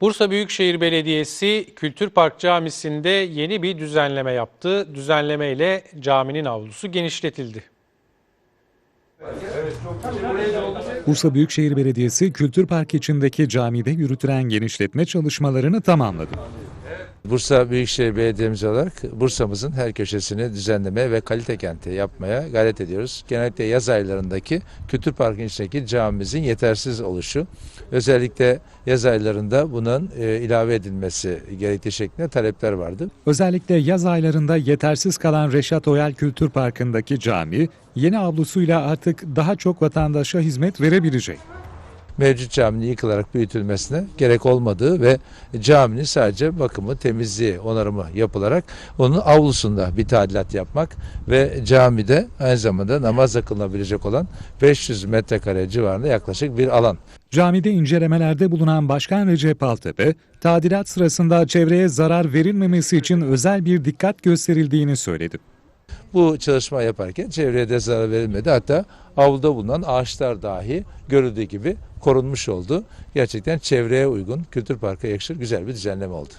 Bursa Büyükşehir Belediyesi Kültür Park Camisi'nde yeni bir düzenleme yaptı. Düzenleme ile caminin avlusu genişletildi. Bursa Büyükşehir Belediyesi Kültür Park içindeki camide yürütülen genişletme çalışmalarını tamamladı. Bursa Büyükşehir Belediye'miz olarak Bursa'mızın her köşesini düzenlemeye ve kalite kenti yapmaya gayret ediyoruz. Genellikle yaz aylarındaki Kültür Park'ın içindeki camimizin yetersiz oluşu, özellikle yaz aylarında bunun e, ilave edilmesi gerektiği şeklinde talepler vardı. Özellikle yaz aylarında yetersiz kalan Reşat Oyal Kültür Parkı'ndaki cami, yeni avlusuyla artık daha çok vatandaşa hizmet verebilecek. Mevcut caminin yıkılarak büyütülmesine gerek olmadığı ve caminin sadece bakımı, temizliği, onarımı yapılarak onun avlusunda bir tadilat yapmak ve camide aynı zamanda namazla kılınabilecek olan 500 metrekare civarında yaklaşık bir alan. Camide incelemelerde bulunan Başkan Recep Altepe, tadilat sırasında çevreye zarar verilmemesi için özel bir dikkat gösterildiğini söyledi. Bu çalışma yaparken çevreye de zarar verilmedi. Hatta avluda bulunan ağaçlar dahi görüldüğü gibi korunmuş oldu. Gerçekten çevreye uygun, kültür parka yakışır güzel bir düzenleme oldu.